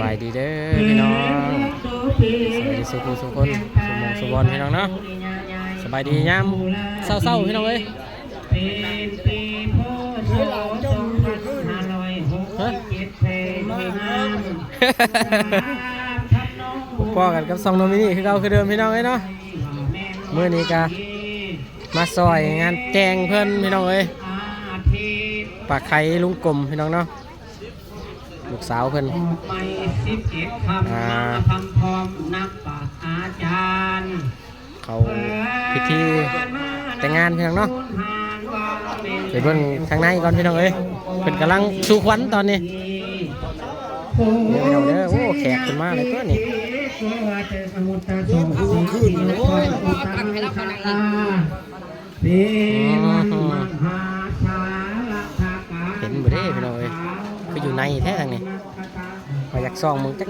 บายดีเด้อพี่น้องสวัสดีสุขุสุขคนสมองสุบอลพี่น้องเนาะสบายดียามเศร้าๆพี่น้องเอ้ยฮะพ่อกันกับซองโนมินี่คือเราคือเดิมพี่น้องเอ้ยเนาะมื้อนี้ก็มาซอยงานแจงเพิ่นพี่น้องเอ้ยปากไข่ลุงกลมพี่น้องเนาะ ลูกสาวเพิ่นไม่สิบเอ็ดคำมาคำพร้อมนักปราชญ์อาจารย์เขาพิธีแต่งงานพี่น้องเนาะไปเบิ่งทางในก่อนพี่น้องเอ้ยเพิ่นกำลังชูขวัญตอนนี้เดี๋ยวพี่น้องเด้อโอ้แขกขึ้นมาเลยตัวนี้ขึ้นโอ้ยตั้งให้เราขนาดนี้ คืออยู่ในแท้ทางนี้มาอยากส่องมึงจั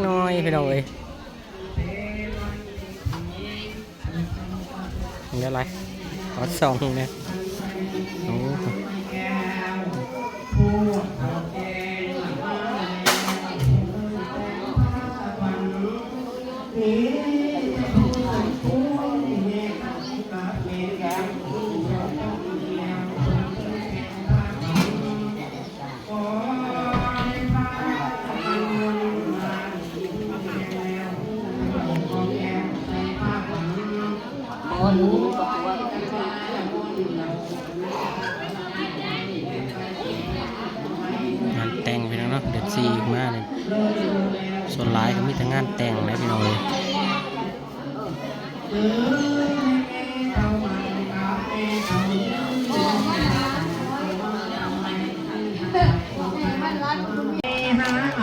เอ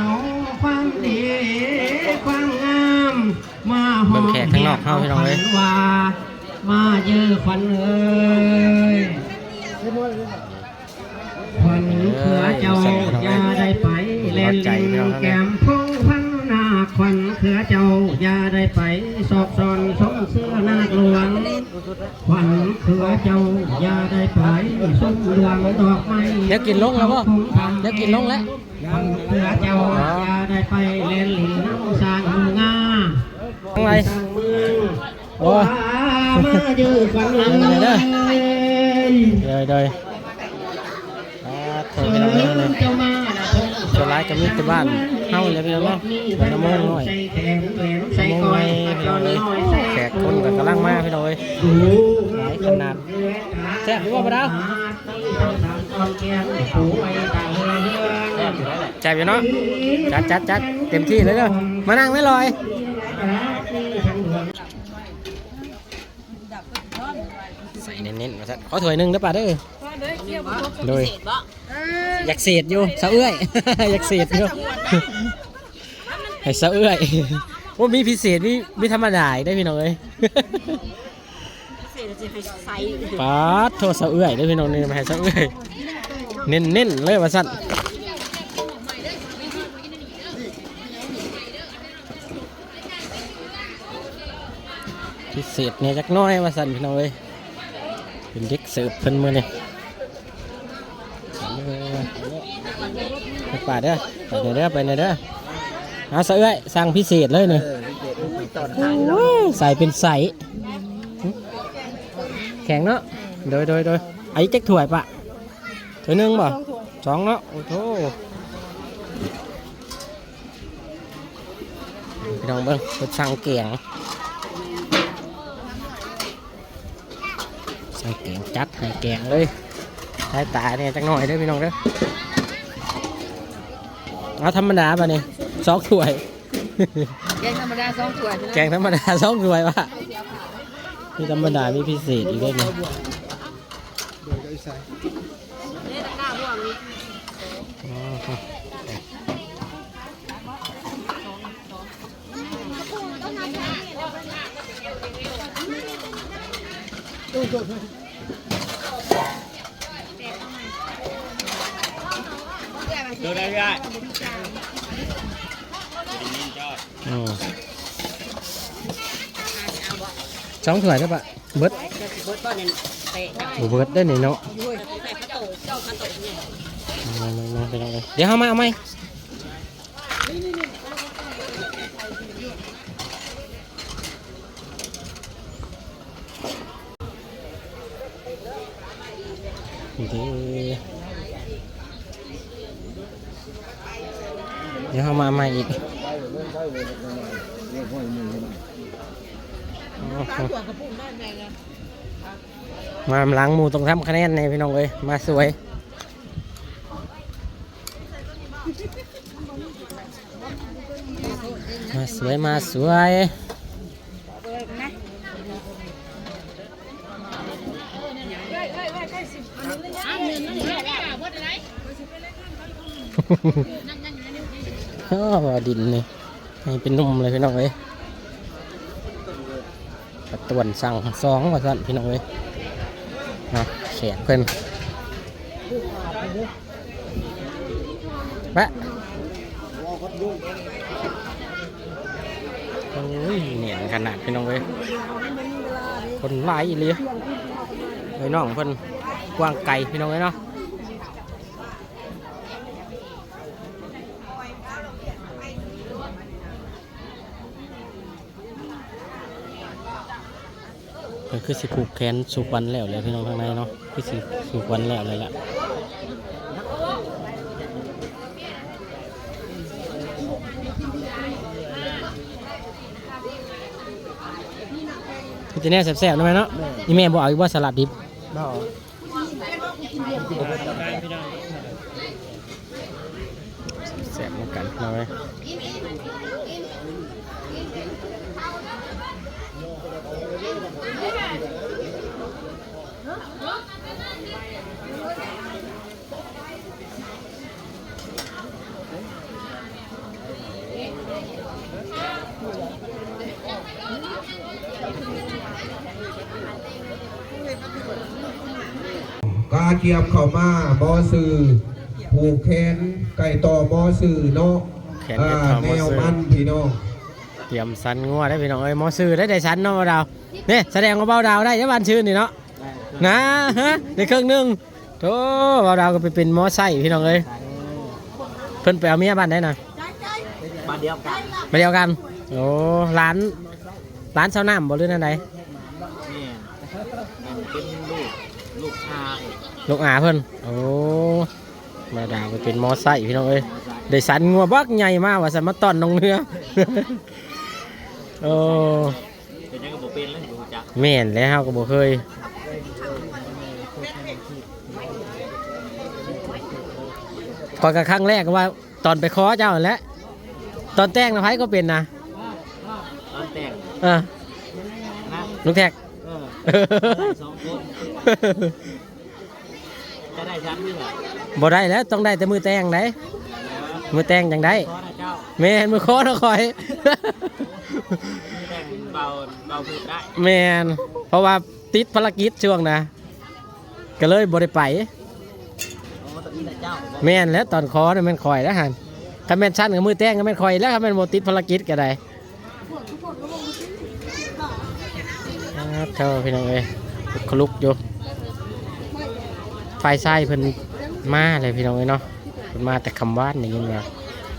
าความดีความงามมาหอมเบิ่งแขกข้างนอกเข้าพี่น้องเลยว่ามาเยอะควันเอ้ยควันเขือเจ้าอย่าได้ไปเล่นลิงแก้มพงพันนาควันเขือเจ้าอย่าได้ไปสอบสอนสมเสื้อนาคหลวง ควันเขือเจ้าอย่าได้ไปสมเหลืองดอกไม้เดี๋ยวกินลงแล้วป่ะเดี๋ยวกินลงแล้วยังเพื่อเจ้าอย่าได้ไปเล่นหลินน้ำสร้างมืองาทั้งไรสร้างเมืองโอ้ยมายืดฝันเลยเดี๋ยวเด้อเดยเดยอ่าโทษพี่น้องเลยเลยเจ้ามาส่วนหลายก็มีแต่บ้านเฮาเลยพี่น้องเนาะมันน้ำมันน้อยใส่แขนแหวนใส่น้ำมันก้อไว้ยพี่น้องเลยแขกคนก็กำลังมาพี่น้องเลยดูหลายขนาดแซ่บหรือว่าบ่ดาวแจ่บอยู่เนาะจัดจัดจัดเต็มที่เลยเด้อมานั่งไม่ลอยใส่เน้นๆมาซะขอถ้วยหนึ่งเด้ป่าเด้อ โดยอยากเศษอยู่สะเอื้อย อยากเศษอยู่ให้สะเอื้อยว่ามีพิเศษมีมีธรรมดาอีกได้อพี่น้องเอ้ยป๊าดโทษสะเอื้อยได้อพี่น้องนี่มาให้สะเอื้อยเน้นๆเลยว่าสั่นพิเศษเนี่ยจักหน้อยว่าสั่นพี่น้องเอ้ยเป็นเด็กเสิร์ฟเพิ่นมือนี่ไปป่าเด้อไปเด้อเด้อไปเด้อเด้อเอาสะเอื้อยสั่งพิเศษเลยเนี่ยโอ้ยใส่เป็นใสแข็งเนาะโดยโดยโดยไอ้เจ๊กถ้วยปะถ้วยหนึงบ่สองเนาะโอ้โหพี่น้องเบิ้งเพิ่นสั่งเกียงสั่งเกียงจัดให้แกงเลยสายตาเนี่ยจักหน่อยเด้อพี่น้องเด้อ เอาธรรมดาป่ะเนี่ยสองถ้วย แกงธรรมดาสองถ้วยแกงธรรมดาสองถ้วยปะมีธรรมดามีพิเศษอีกด้วยเนี่ยอ๋อครับอืมสองถ้วยได้ปะเบิดเบิด Được đây ai ờ. Chóng thử các bạn. Bớt. Bớt đây này nó Để hôm mai hôm mai. Thế เดี๋ยวเขามาใหม่อีกมาหลังมูต้องทำคะแนนในพี่น้องเลยมาสวยมาสวยมาสวย โอ้ว่าดินนี่ให้เป็นนุ่มเลยพี่น้องเอ้ยกระตวนสั่งสองว่าสั่นพี่น้องเอ้ยนะแขกเพิ่นแปะโอ้ยเหนียนขนาดพี่น้องเอ้ยคนหลายอีเลยไอ้น้องเพิ่นกว้างไกลพี่น้องเอ้ยเนาะ เพิ่นคือสิผูกแขนสุกวันแล้วเลยพี่น้องข้างในเนาะคือสิสุกวันแล้วเลยล่ะคือจะแน่แสบๆนะแม่เนาะนี่แม่บอกเอาอีกว่าสลัดดิบแซ่บเหมือนกันพี่น้องเอ้ย กาเกียบเข้ามาบอสื่อผูกแขนไก่ต่อบอสื่อเนาะแขนอ่าไก่ต่อบ่แมวซื้อมันพี่น้องเตรียมสันงัวได้พี่น้องเอ้ยหมอซื้อได้ได้สันเนาะเบาดาวนี่แสดงว่าเบาดาวได้ยังวันชื่นนี่เนาะนะฮะในเครื่องหนึงโธ่เบาดาวก็ไปเป็นหมอไส้พี่น้องเอ้ยเพิ่นไปเอาเมียบ้านได้น่ะมาเดียวกันมาเดียวกันโอ้ร้านร้านเช้าน้ำบ่หรือนั่นใดนี่มันเป็นลูก ลูกชายลูกอาเพิ่นโอ้เบาดาวไปเป็นหมอไส้พี่น้องเอ้ยได้สันงัวบักใหญ่มากว่าสันมาต้อนน้องเนื้อโอ้เป็นยังกับผมเป็นเลยดูจักแม่นแล้วก็บ่เคยพอกับครั้งแรกก็ว่าตอนไปขอเจ้านั่นแหล้วตอนแต่งนะไผก็เป็นนะตอนแต่งเออนะลุงแท็กเออได้สองคน จะได้ชั้นนี่แหละบ่ได้แล้วต้องได้แต่มือแต่งได้มือแต่งจังได้ขอนะเจ้าแม่นมือขอนะคอย แต่งเบาเบาพูดได้แม่นเพราะว่าติดภารกิจช่วงนะ ก็เลยบ่ได้ไป โอ้ตอนนี้แหละเจ้าแม่นแล้วตอนขอนี่ะแม่นคอยแล้วหันถ้าแม่นชั้นกับมือแต่งก็แม่นคอยแล้วถ้าแม่นบ่ติดภารกิจก็ได้ครับเท่าพี่น้องเอ้ย คลุกอยู่ไฟไส้เพิ่นมาเลยพี่น้องเอ้ยเนาะเพิ่นมาแต่คำว่านอย่างนี้มา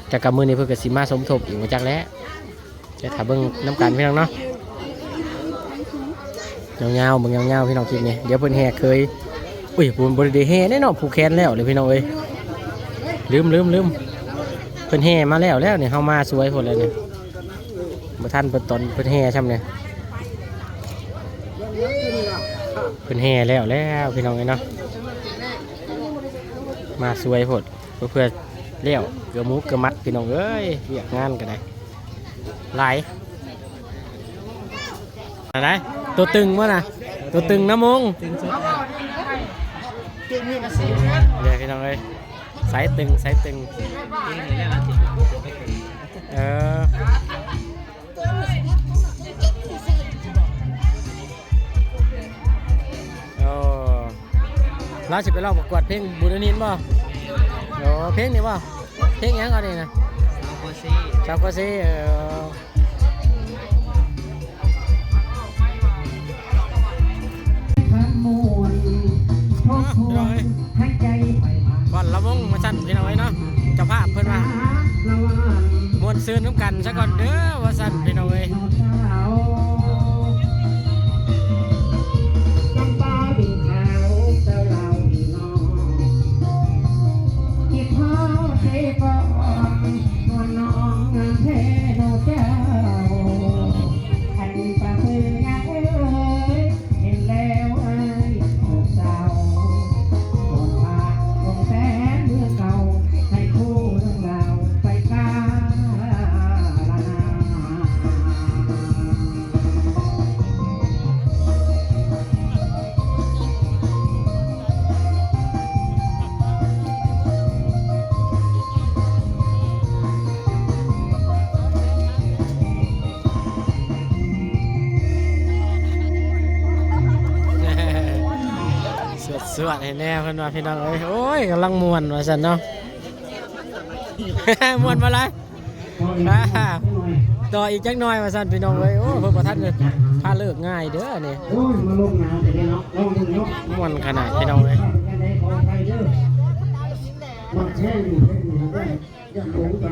แต่กับมือนี้เพิ่นก็สิมาสมทบอีกมาจากแล้วจะถ้าเบิ่งน้ำกันพี่น้องเนาะยาวๆเบิ่งยาวๆพี่น้องคลิปนี้เดี๋ยวเพิ่นแห่เคยอุ้ยผมบ่ได้แห่แน่เนอนผูกแขนแล้วเลยพี่น้องเอ้ยลืมลืมลืมเพิ่นแห่มาแล้วแล้วเนี่ยเฮามาสวยหมดเลยเนี่ยบ่ทันเพิ่นตอนเพิ่นแห่ช่ำเนี่ย เพิ่นแห่แล้วแล้วพี่น้องเอ้ยเนาะมาสวยหมดเพื่อเพื่อเลี้ยวเกือมูเกือมัดพี่น้องเอ้ยเรียกงานกันได้หลายอะไรตัวตึงมั้น่ะตัวตึงนะมงเดี๋ยวพี่น้องเอ้ยสายตึงสายตึงเออ เราสิไปลองประกวดเพลงบุญนินบ่โอ้เพลงนี่บ่เพลงหยังก่อนนี่นะโคซี่ชาวโกซีเออพันมวนทบทวนให้ใจไปผ่านก่อนละวงมาสั่นพี่น้องไว้เนาะเจ้าภาพเพิ่นว่าละวันมวนซื้อน้ำกันซะก่อนเด้อว่าสั่นพี่น้องเอ้ย paper on me. เห็นแน่เพิ่นว่าพี่น้องเอ้ยโอ้ยกำลังม่วนว่าซั่นเนาะ ม่วนบ่ไรต่ออีกจักหน่อยว่าซั่นพี่น้องเอ้ยโอ้เพิ่นบ่ทันเลยพาเลิกง่ายเด้อนี่โอ้ยมาลงนาวแต่เนาะลงเนาะม่วนขนาดพี่น้องเอ้ยมาแช่อยู่เพิ่นอยู่ได้ยังรู้กั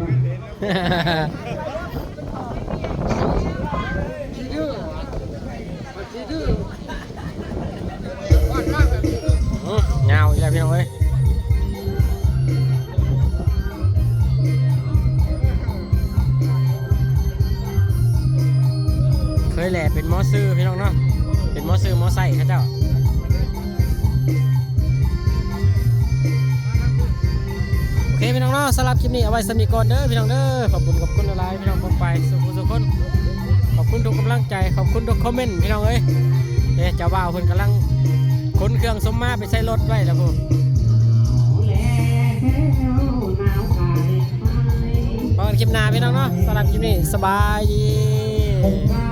องเนาะเป็นมอซื้อมอใส่เขาเจ้าโอเคพี่น้องเนาะสำหรับคลิปนี้เอาไว้สมีก่อนเด้อพี่น้องเด้อขอบคุณขอบคุณอะไรพี่น้องผมไปสุขสุขคนขอบคุณทุกกำลังใจขอบคุณทุกคอมเมนต์พี่น้องเอ้ยเอ๊ะเจ้าบ่าวเพิ่นกำลังขนเครื่องสมมาไปใส่รถไว้แล้วผมพบกันคลิปหน้าพี่น้องเนาะสำหรับคลิปนี้สบายดี